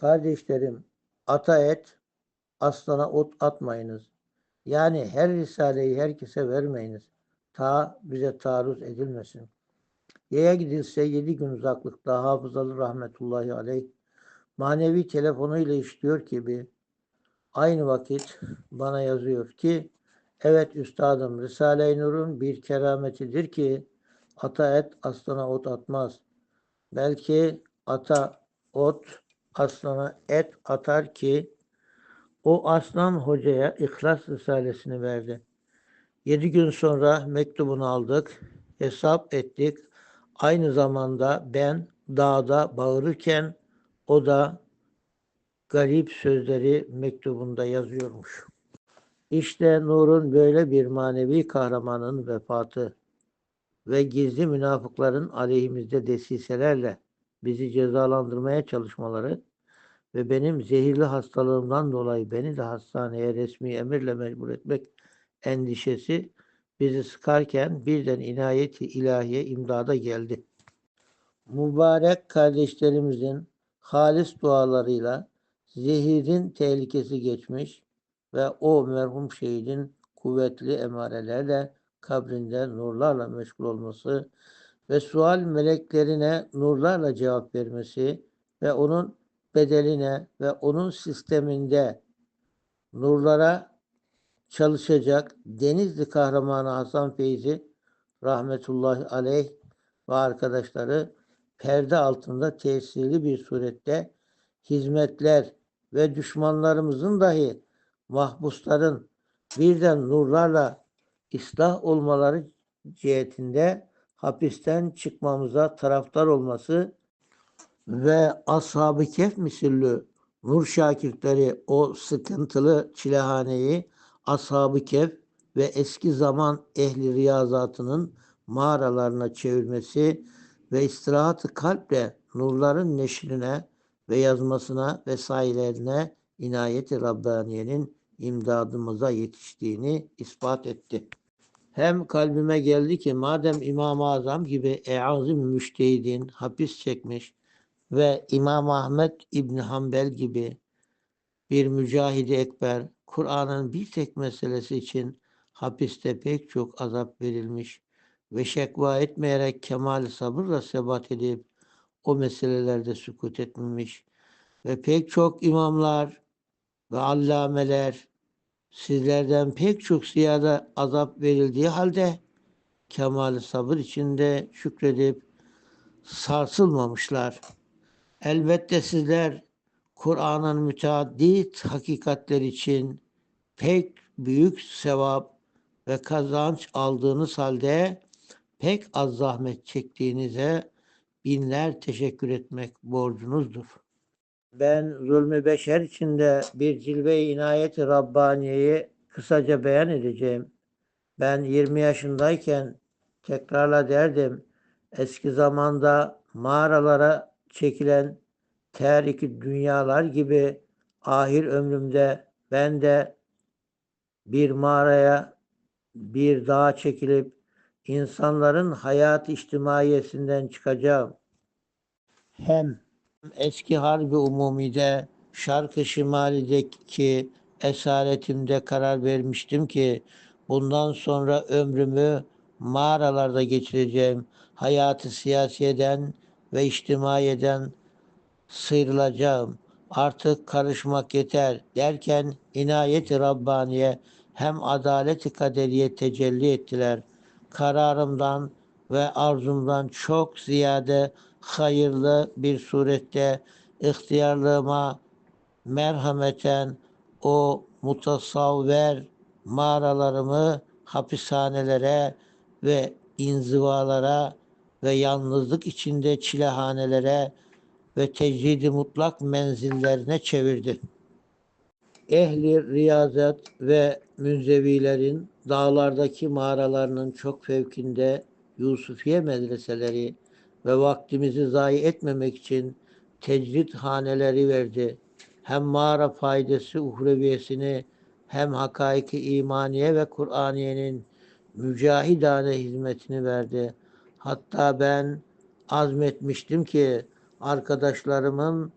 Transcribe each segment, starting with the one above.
Kardeşlerim, ata et, aslana ot atmayınız. Yani her risaleyi herkese vermeyiniz. Ta bize taarruz edilmesin. Yaya gidilse yedi gün uzaklıkta hafızalı rahmetullahi aleyh manevi telefonuyla işliyor gibi aynı vakit bana yazıyor ki evet üstadım Risale-i Nur'un bir kerametidir ki ata et aslana ot atmaz. Belki ata ot aslana et atar ki o aslan hocaya İhlas Risalesini verdi. Yedi gün sonra mektubunu aldık, hesap ettik. Aynı zamanda ben dağda bağırırken o da garip sözleri mektubunda yazıyormuş. İşte Nur'un böyle bir manevi kahramanın vefatı ve gizli münafıkların aleyhimizde desiselerle bizi cezalandırmaya çalışmaları ve benim zehirli hastalığımdan dolayı beni de hastaneye resmi emirle mecbur etmek endişesi bizi sıkarken birden inayeti ilahiye imdada geldi. Mübarek kardeşlerimizin halis dualarıyla zehirin tehlikesi geçmiş ve o merhum şehidin kuvvetli emarelerle kabrinde nurlarla meşgul olması ve sual meleklerine nurlarla cevap vermesi ve onun bedeline ve onun sisteminde nurlara çalışacak Denizli kahramanı Hasan Feyzi rahmetullahi aleyh ve arkadaşları perde altında tesirli bir surette hizmetler ve düşmanlarımızın dahi mahpusların birden nurlarla ıslah olmaları cihetinde hapisten çıkmamıza taraftar olması ve Ashab-ı Kehf misilli nur şakirtleri o sıkıntılı çilehaneyi Ashab-ı Kehf ve eski zaman ehli riyazatının mağaralarına çevirmesi ve istirahat-ı kalple nurların neşrine ve yazmasına vesairelerine inayeti Rabbaniye'nin imdadımıza yetiştiğini ispat etti. Hem kalbime geldi ki madem İmam-ı Azam gibi e-azim müştehidin hapis çekmiş ve İmam Ahmet İbni Hanbel gibi bir mücahidi ekber Kur'an'ın bir tek meselesi için hapiste pek çok azap verilmiş ve şekva etmeyerek kemal sabırla sebat edip o meselelerde sükut etmemiş ve pek çok imamlar ve allameler sizlerden pek çok ziyade azap verildiği halde kemal sabır içinde şükredip sarsılmamışlar. Elbette sizler Kur'an'ın müteaddit hakikatler için pek büyük sevap ve kazanç aldığınız halde pek az zahmet çektiğinize binler teşekkür etmek borcunuzdur. Ben zulmü beşer içinde bir cilve-i inayeti Rabbaniye'yi kısaca beyan edeceğim. Ben 20 yaşındayken tekrarla derdim. Eski zamanda mağaralara çekilen teriki dünyalar gibi ahir ömrümde ben de bir mağaraya bir dağa çekilip insanların hayat içtimaiyesinden çıkacağım. Hem eski harbi umumide şarkı şimalideki esaretimde karar vermiştim ki bundan sonra ömrümü mağaralarda geçireceğim. Hayatı siyasiyeden ve içtimaiyeden sıyrılacağım. Artık karışmak yeter derken inayeti Rabbaniye hem adaleti kaderiye tecelli ettiler. Kararımdan ve arzumdan çok ziyade hayırlı bir surette ihtiyarlığıma merhameten o mutasavver mağaralarımı hapishanelere ve inzivalara ve yalnızlık içinde çilehanelere ve tecridi mutlak menzillerine çevirdi. Ehli riyazet ve münzevilerin dağlardaki mağaralarının çok fevkinde Yusufiye medreseleri ve vaktimizi zayi etmemek için tecrid haneleri verdi. Hem mağara faydası uhreviyesini hem hakaiki imaniye ve Kur'aniyenin mücahidane hizmetini verdi. Hatta ben azmetmiştim ki arkadaşlarımın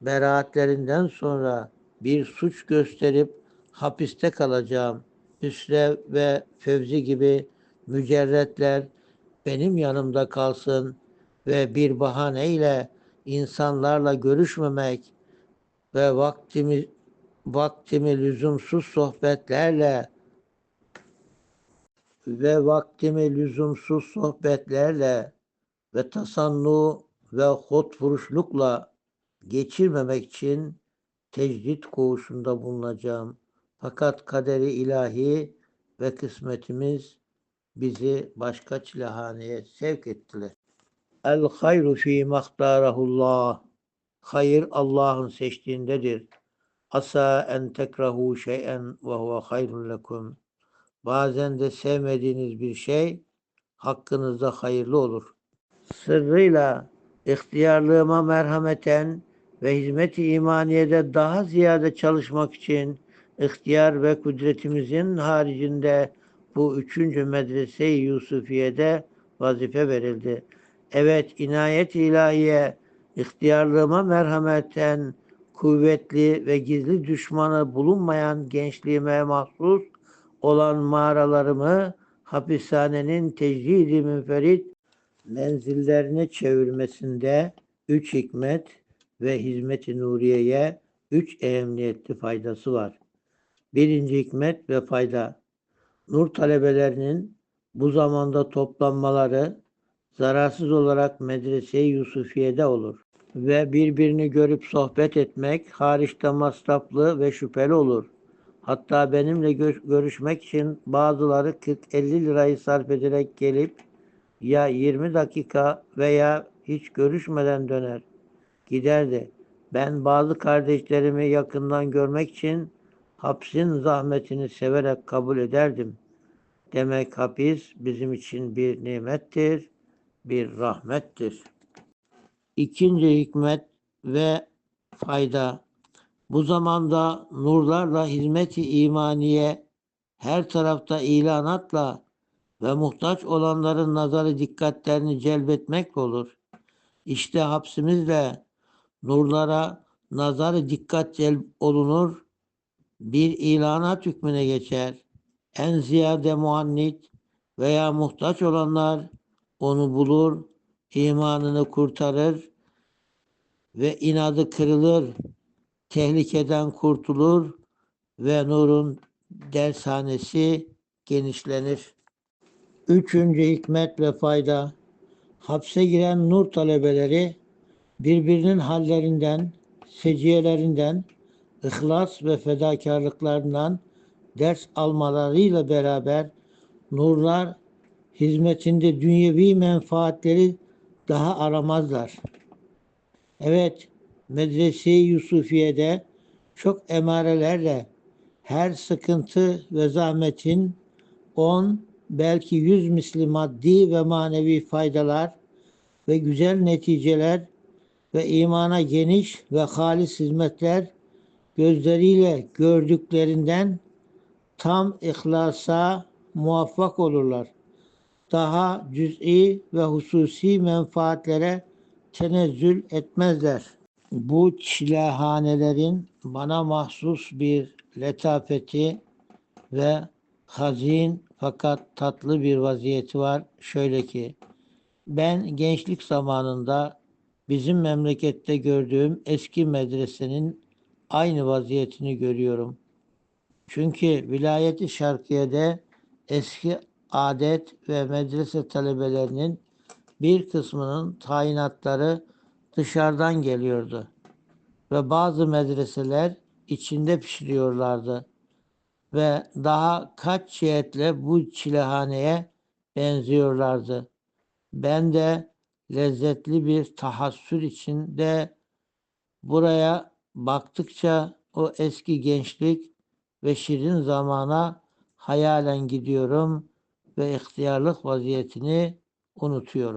beraatlerinden sonra bir suç gösterip hapiste kalacağım. Hüsrev ve Fevzi gibi mücerretler benim yanımda kalsın ve bir bahaneyle insanlarla görüşmemek ve vaktimi vaktimi lüzumsuz sohbetlerle ve vaktimi lüzumsuz sohbetlerle ve tasannu ve hotvuruşlukla geçirmemek için tecdit koğuşunda bulunacağım. Fakat kaderi ilahi ve kısmetimiz bizi başka çilehaneye sevk ettiler. El hayru fi mahtarahullah. Hayır Allah'ın seçtiğindedir. Asa en tekrahu şey'en ve huve hayrun lekum. Bazen de sevmediğiniz bir şey hakkınızda hayırlı olur. Sırrıyla ihtiyarlığıma merhameten ve hizmet-i imaniyede daha ziyade çalışmak için ihtiyar ve kudretimizin haricinde bu üçüncü medrese-i Yusufiye'de vazife verildi. Evet, inayet ilahiye, ihtiyarlığıma merhameten, kuvvetli ve gizli düşmanı bulunmayan gençliğime mahsus olan mağaralarımı hapishanenin tecrid-i münferit menzillerine çevirmesinde üç hikmet ve hizmet-i nuriyeye üç ehemmiyetli faydası var. Birinci hikmet ve fayda. Nur talebelerinin bu zamanda toplanmaları zararsız olarak medrese-i Yusufiye'de olur ve birbirini görüp sohbet etmek hariçte masraflı ve şüpheli olur. Hatta benimle gö- görüşmek için bazıları 40-50 lirayı sarf ederek gelip ya 20 dakika veya hiç görüşmeden döner. Giderdi. Ben bazı kardeşlerimi yakından görmek için hapsin zahmetini severek kabul ederdim. Demek hapis bizim için bir nimettir, bir rahmettir. İkinci hikmet ve fayda. Bu zamanda nurlarla hizmet-i imaniye her tarafta ilanatla ve muhtaç olanların nazarı dikkatlerini celbetmek olur. İşte hapsimizle nurlara nazarı dikkat celb olunur, bir ilanat hükmüne geçer. En ziyade muannit veya muhtaç olanlar onu bulur, imanını kurtarır ve inadı kırılır, tehlikeden kurtulur ve nurun dershanesi genişlenir. Üçüncü hikmet ve fayda. Hapse giren nur talebeleri birbirinin hallerinden, seciyelerinden, ihlas ve fedakarlıklarından ders almalarıyla beraber nurlar hizmetinde dünyevi menfaatleri daha aramazlar. Evet, Medrese-i Yusufiye'de çok emarelerle her sıkıntı ve zahmetin on belki yüz misli maddi ve manevi faydalar ve güzel neticeler ve imana geniş ve halis hizmetler gözleriyle gördüklerinden tam ihlasa muvaffak olurlar. Daha cüz'i ve hususi menfaatlere tenezzül etmezler. Bu çilehanelerin bana mahsus bir letafeti ve hazin fakat tatlı bir vaziyeti var. Şöyle ki ben gençlik zamanında bizim memlekette gördüğüm eski medresenin aynı vaziyetini görüyorum. Çünkü vilayeti şarkiyede eski adet ve medrese talebelerinin bir kısmının tayinatları dışarıdan geliyordu. Ve bazı medreseler içinde pişiriyorlardı. Ve daha kaç cihetle bu çilehaneye benziyorlardı. Ben de lezzetli bir tahassür içinde buraya baktıkça o eski gençlik ve şirin zamana hayalen gidiyorum ve ihtiyarlık vaziyetini unutuyorum.